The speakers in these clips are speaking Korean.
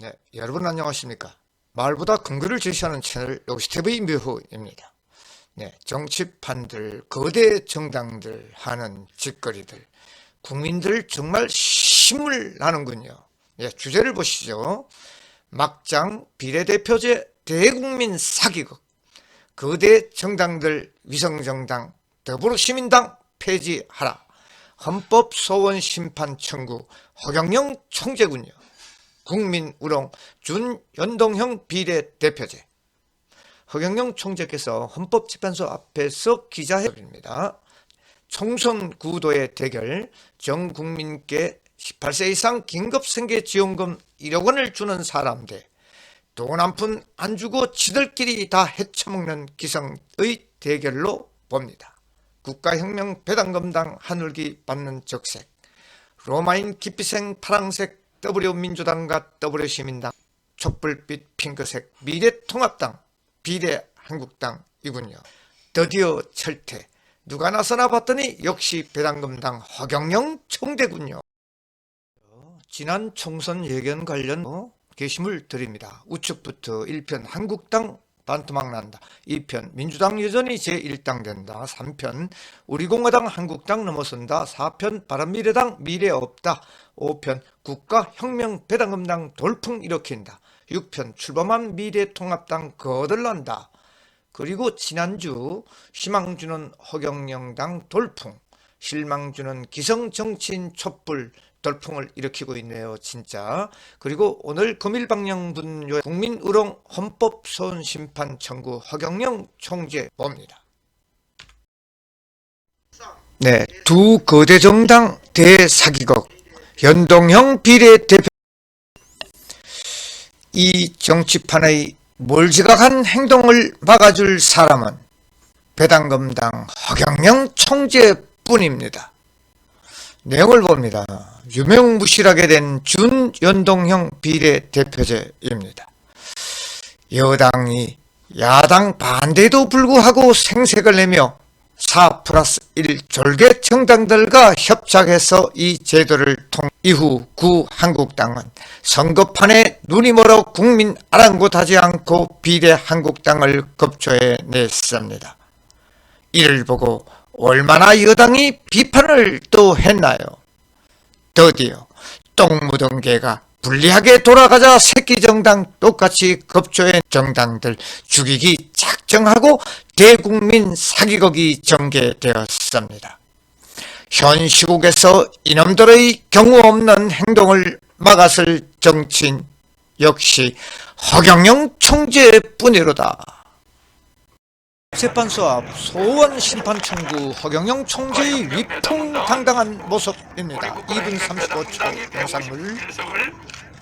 네, 여러분 안녕하십니까? 말보다 근거를 제시하는 채널 요시TV 묘호입니다. 네, 정치판들, 거대 정당들 하는 짓거리들, 국민들 정말 심을 나는군요. 예, 주제를 보시죠. 막장 비례대표제 대국민 사기극, 거대 정당들 위성정당 더불어시민당 폐지하라. 헌법 소원 심판 청구 허경영 총재군요. 국민 우롱 준연동형 비례대표제. 허경영 총재께서 헌법재판소 앞에서 기자회견입니다. 총선 구도의 대결, 전 국민께 18세 이상 긴급생계지원금 1억 원을 주는 사람 대 돈 한 푼 안 주고 지들끼리 다 헤쳐먹는 기성의 대결로 봅니다. 국가혁명 배당금당 한울기 받는 적색, 로마인 기피생 파랑색 W민주당과 W시민당, 촛불빛 핑크색 미래통합당, 비례한국당이군요. 드디어 철퇴. 누가 나서나 봤더니 역시 배당금당 허경영 총대군요. 지난 총선 예견 관련 게시물 드립니다. 우측부터 1편 한국당 반토막 난다. 2편 민주당 여전히 제1당 된다. 3편 우리공화당 한국당 넘어선다. 4편 바른미래당 미래 없다. 5편 국가혁명 배당금당 돌풍 일으킨다. 6편 출범한 미래통합당 거들난다. 그리고 지난주 희망 주는 허경영당 돌풍, 실망 주는 기성 정치인 촛불 돌풍을 일으키고 있네요, 진짜. 그리고 오늘 금일 방영 분요 국민 우롱 헌법 소원 심판 청구 허경영 총재 봅니다. 네, 두 거대 정당 대사기극 연동형 비례대표 이 정치판의 몰지각한 행동을 막아줄 사람은 배당금당 허경영 총재뿐입니다. 내용을 봅니다. 유명무실하게 된 준연동형 비례대표제입니다. 여당이 야당 반대도 불구하고 생색을 내며 4 플러스 1 졸개 정당들과 협작해서 이 제도를 통 이후 구 한국당은 선거판에 눈이 멀어 국민 아랑곳하지 않고 비례 한국당을 급조해 냈습니다. 이를 보고 얼마나 여당이 비판을 또 했나요? 드디어 똥 묻은 개가 불리하게 돌아가자 새끼 정당 똑같이 급조의 정당들 죽이기 작정하고 대국민 사기극이 전개되었습니다. 현 시국에서 이놈들의 경우 없는 행동을 막았을 정치인 역시 허경영 총재뿐이로다. 재판소 앞 소원 심판 청구 허경영 총재의 위풍당당한 모습입니다. 2분 35초 영상을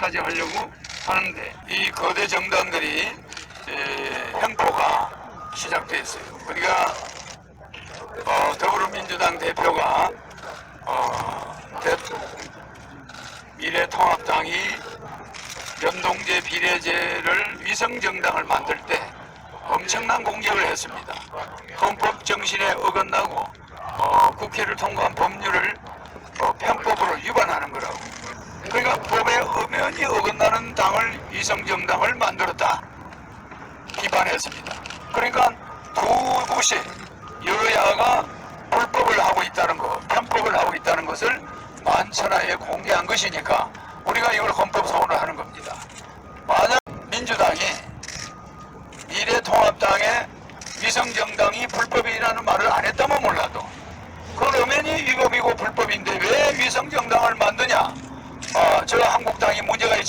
차지하려고 하는데 이 거대 정당들이 에, 행포가 시작됐어요. 그러니까 어, 더불어민주당 대표가 어, 대, 미래통합당이 연동제 비례제를 위성정당을 만들 때 엄청난 공격을 했습니다. 헌법 정신에 어긋나고 어, 국회를 통과한 법률을 어, 편법으로 위반하는 거라고. 그러니까 엄연히 어긋나는 당을 위성정당을 만들었다 비판했습니다. 그러니까 두 곳이 여야가 불법을 하고 있다는 것, 편법을 하고 있다는 것을 만천하에 공개한 것이니까 우리가 이걸 헌법 소원을 하는 겁니다. 만약 민주당이 미래통합당의 위성정당이 불법이라는 말을 안 했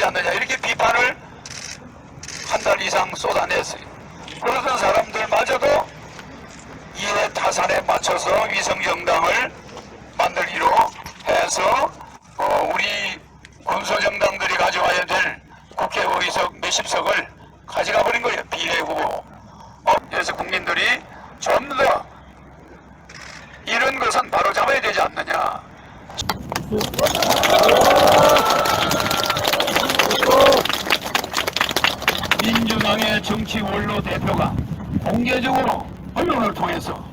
있지 않느냐. 이렇게 비판을 한 달 이상 쏟아냈어요. 그러던 사람들마저도 이해 타산에 맞춰서 위성정당을 만들기로 해서 어, 우리 군소정당들이 가져와야 될 국회의석 몇십 석을 가져가 버린 거예요. 비례 후보. 어, 그래서 국민들이 전부 다 이런 것은 바로 잡아야 되지 않느냐 민주당의 정치 원로 대표가 공개적으로 언론을 통해서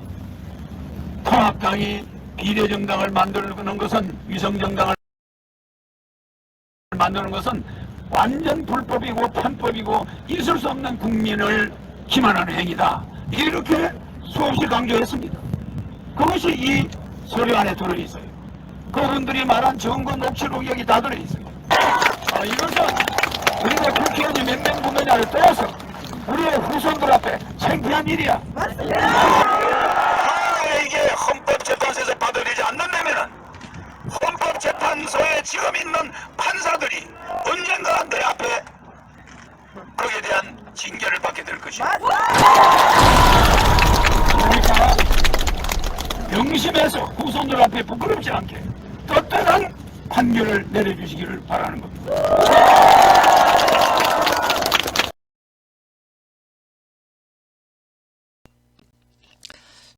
통합당이 비례 정당을 만드는 것은 위성 정당을 만드는 것은 완전 불법이고 편법이고 있을 수 없는 국민을 기만하는 행위다. 이렇게 수없이 강조했습니다. 그것이 이 서류 안에 들어있어요. 그분들이 말한 증거 녹취록 여기 다 들어있어요. 아, 이것은 우리가 국회의원이 몇명 부느냐를 떠서 우리의 후손들 앞에 창피한 일이야. 아, 판소에 지금 있는 판사들이 언젠가 내 앞에 거기에 대한 징계를 받게 될 것이야. 그러니까 명심해서 후손들 앞에 부끄럽지 않게 떳떳한 판결을 내려주시기를 바라는 겁니다.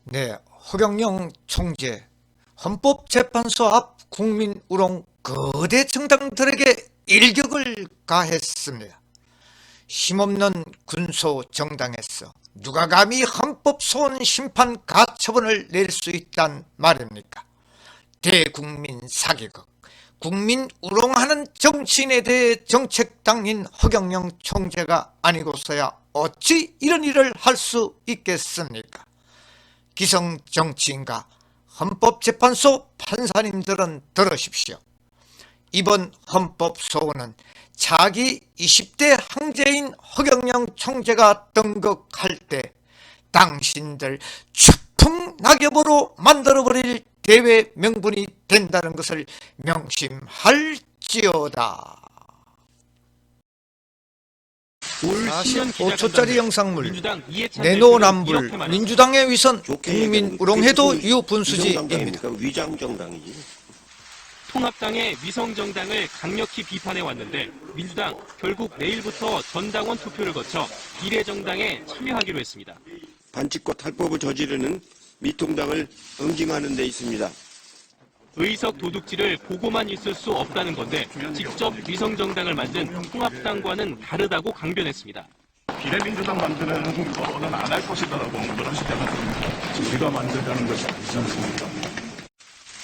네, 허경영 총재 헌법재판소 앞 국민 우롱 거대 정당들에게 일격을 가했습니다. 힘없는 군소 정당에서 누가 감히 헌법 소원 심판 가처분을 낼 수 있단 말입니까? 대국민 사기극, 국민 우롱하는 정치인에 대해 정책당인 허경영 총재가 아니고서야 어찌 이런 일을 할 수 있겠습니까? 기성 정치인과 헌법재판소 판사님들은 들으십시오. 이번 헌법소원은 자기 20대 항제인 허경영 총재가 등극할 때 당신들 추풍 낙엽으로 만들어버릴 대외 명분이 된다는 것을 명심할지어다. 올 10년 45초짜리 영상물 내노남불. 민주당의 위선 국민 우롱해도 유분수지입니다. 위정정당입니까? 위장 정당이지. 통합당의 위성 정당을 강력히 비판해 왔는데 민주당 결국 내일부터 전당원 투표를 거쳐 비례 정당에 참여하기로 했습니다. 반칙과 탈법을 저지르는 미통당을 응징하는 데 있습니다. 의석 도둑질을 보고만 있을 수 없다는 건데 직접 위성정당을 만든 통합당과는 다르다고 강변했습니다. 비례민주당 만드는 거는 안 할 것이다라고 언급을 하시잖아요. 우리가 만들자는 것이 아니지 않습니까?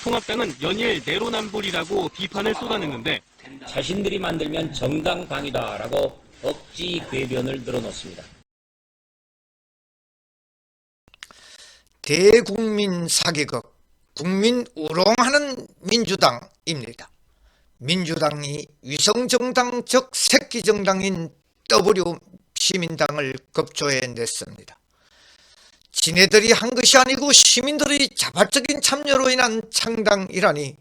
통합당은 연일 내로남불이라고 비판을 쏟아냈는데 자신들이 만들면 정당방위다라고 억지 궤변을 늘어놓습니다. 대국민 사기극, 국민 우롱하는 민주당입니다. 민주당이 위성정당적 새끼정당인 W 시민당을 급조해 냈습니다. 지네들이 한 것이 아니고 시민들의 자발적인 참여로 인한 창당이라니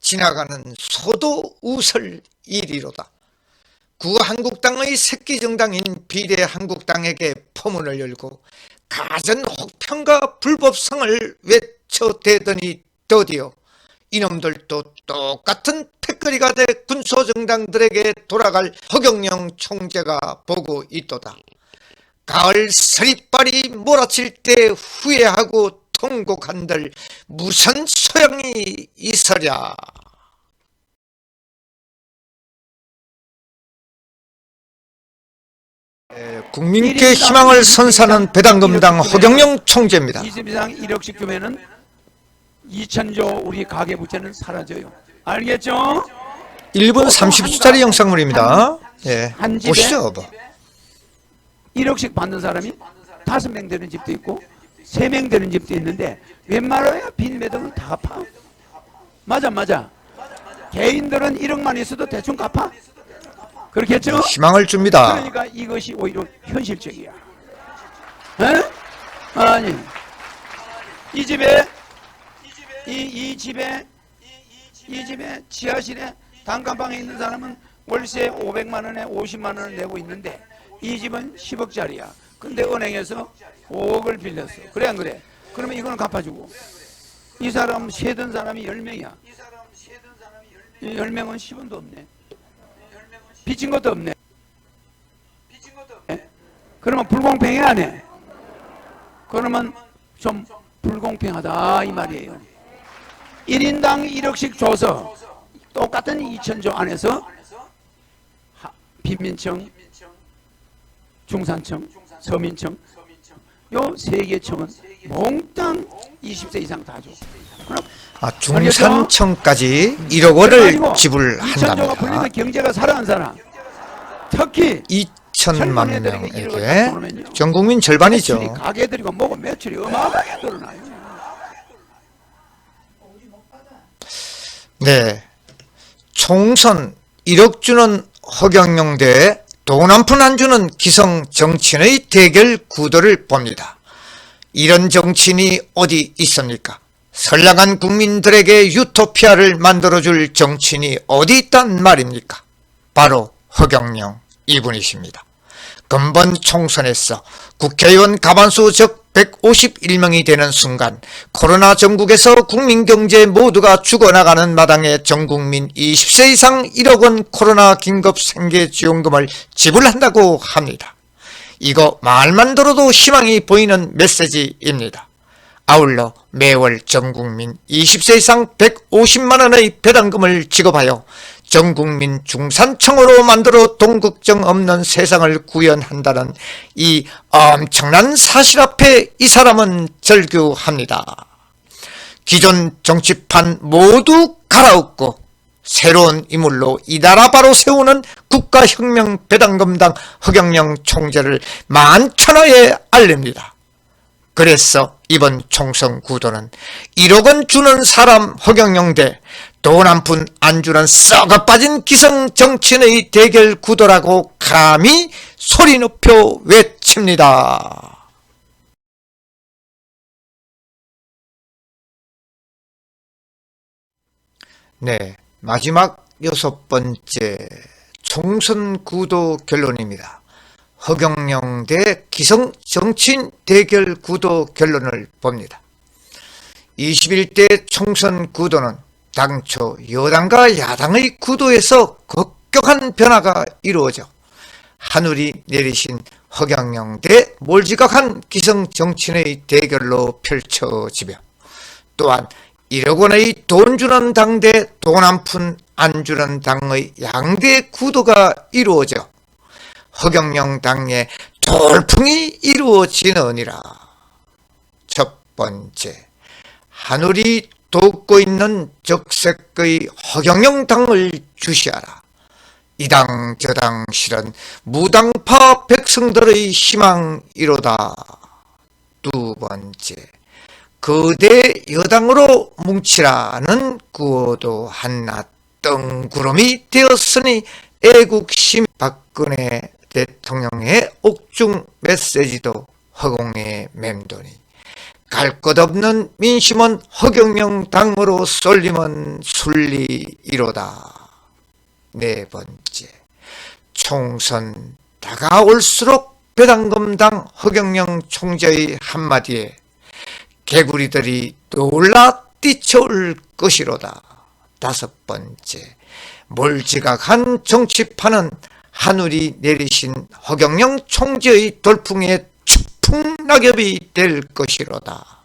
지나가는 소도 웃을 일이로다. 구한국당의 새끼정당인 비례한국당에게 포문을 열고 가전 혹평과 불법성을 외 쳐대더니 드디어 이놈들도 똑같은 패거리가 돼 군소정당들에게 돌아갈 허경영 총재가 보고 있도다. 가을 서리빨이 몰아칠 때 후회하고 통곡한들 무슨 소용이 있으랴. 에, 국민께 희망을 선사하는 배당금당 허경영 총재입니다. 20 이상 1억씩 주면은 2천조 우리 가계부채는 사라져요. 알겠죠? 1분 30초짜리 영상물입니다. 예, 한 집에 보시죠. 뭐. 1억씩 받는 사람이 다섯 명 되는 집도 있고 세명 되는 집도 있는데 웬만하야 빚매도는 다 갚아. 맞아 맞아. 개인들은 1억만 있어도 대충 갚아. 그렇겠죠? 희망을 줍니다. 그러니까 이것이 오히려 현실적이야. 에? 아니 이 집에 이, 이 집에 이 집에 지하실에 단칸방에 있는 사람은 월세 500만 원에 50만 원을 내고 있는데 이 집은 10억짜리야. 근데 은행에서 5억을 빌렸어. 그래 안 그래? 그러면 이거는 갚아주고 이 사람 세든 사람이 10명이야. 10명은 10원도 없네. 빚진 것도 없네. 예? 그러면 불공평해 안 해? 그러면 좀 불공평하다 이 말이에요. 1인당 1억씩 줘서 똑같은 2천조 안에서 하- 빈민청, 중산청, 서민청 요세 개 청은 몽땅 20세 이상 다 줘. 그럼 아, 중산청까지 1억 원을 2천조가 풀리면 지불한답니다. 경제가 살아 안 살아? 특히 2천만 젊은이들에게 이걸 명에게. 전 국민 절반이죠. 가게들이고 뭐고 매출이 어마어마하게 늘어나요. 네. 총선 1억 주는 허경영 대 돈 한 푼 안 주는 기성 정치인의 대결 구도를 봅니다. 이런 정치인이 어디 있습니까? 선량한 국민들에게 유토피아를 만들어줄 정치인이 어디 있단 말입니까? 바로 허경영 이분이십니다. 근본 총선에서 국회의원 가만수 적 151명이 되는 순간 코로나 전국에서 국민 경제 모두가 죽어나가는 마당에 전 국민 20세 이상 1억 원 코로나 긴급 생계지원금을 지불한다고 합니다. 이거 말만 들어도 희망이 보이는 메시지입니다. 아울러 매월 전 국민 20세 이상 150만 원의 배당금을 지급하여 전 국민 중산층으로 만들어 동국정 없는 세상을 구현한다는 이 엄청난 사실 앞 에 이 사람은 절규합니다. 기존 정치판 모두 갈아엎고 새로운 인물로 이 나라 바로 세우는 국가혁명 배당금당 허경영 총재를 만천하에 알립니다. 그래서 이번 총선 구도는 1억 원 주는 사람 허경영 대 돈 한 푼 안 주는 썩어 빠진 기성 정치인의 대결 구도라고 감히 소리 높여 외칩니다. 네, 마지막 여섯 번째 총선 구도 결론입니다. 허경영 대 기성 정치인 대결 구도 결론을 봅니다. 21대 총선 구도는 당초 여당과 야당의 구도에서 급격한 변화가 이루어져 하늘이 내리신 허경영 대 몰지각한 기성 정치인의 대결로 펼쳐지며 또한 1억 원의 돈 주는 당대 돈 한 푼 안 주는 당의 양대 구도가 이루어져 허경영 당의 돌풍이 이루어지느니라. 첫 번째, 하늘이 돕고 있는 적색의 허경영 당을 주시하라. 이당 저당 실은 무당파 백성들의 희망이로다. 두 번째, 거대 여당으로 뭉치라는 구호도 한낱 뜬구름이 되었으니 애국심 박근혜 대통령의 옥중 메시지도 허공에 맴도니 갈 것 없는 민심은 허경영 당으로 쏠림은 순리이로다. 네 번째, 총선 다가올수록 배당금당 허경영 총재의 한마디에 개구리들이 놀라 뛰쳐올 것이로다. 다섯 번째, 몰지각한 정치판은 하늘이 내리신 허경영 총재의 돌풍에 추풍 낙엽이 될 것이로다.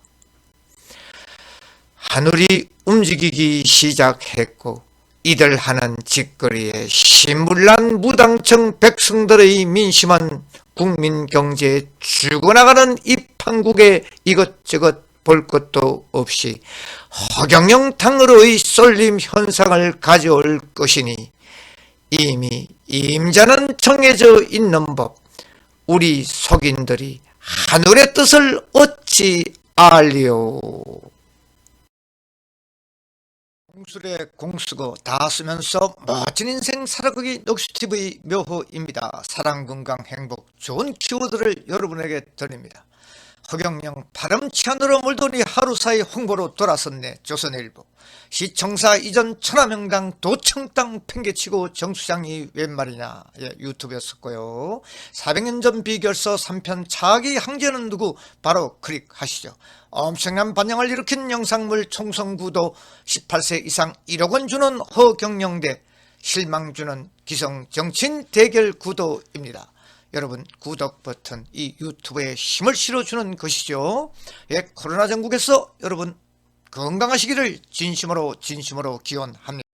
하늘이 움직이기 시작했고 이들 하는 짓거리에 신물난 무당청 백성들의 민심은 국민 경제에 죽어나가는 이 판국에 이것저것 볼 것도 없이 허경영 당으로의 쏠림 현상을 가져올 것이니 이미 임자는 정해져 있는 법 우리 속인들이 하늘의 뜻을 어찌 알리오 공술에 공수고 다 쓰면서 멋진 인생 살아가기 녹수TV 묘호입니다. 사랑, 건강, 행복, 좋은 키워드를 여러분에게 드립니다. 허경영 하늘로 물더니 하루 사이 홍보로 돌아섰네. 조선일보. 시청사 이전 천하명당 도청 땅 팽개치고 정수장이 웬 말이냐. 예, 유튜브였었고요. 400년 전 비결서 3편 자기 항제는 누구? 바로 클릭하시죠. 엄청난 반향을 일으킨 영상물 총선구도 18세 이상 1억 원 주는 허경영 대 실망 주는 기성 정치인 대결 구도입니다 여러분 구독 버튼 이 유튜브에 힘을 실어주는 것이죠. 예, 코로나 전국에서 여러분 건강하시기를 진심으로 진심으로 기원합니다.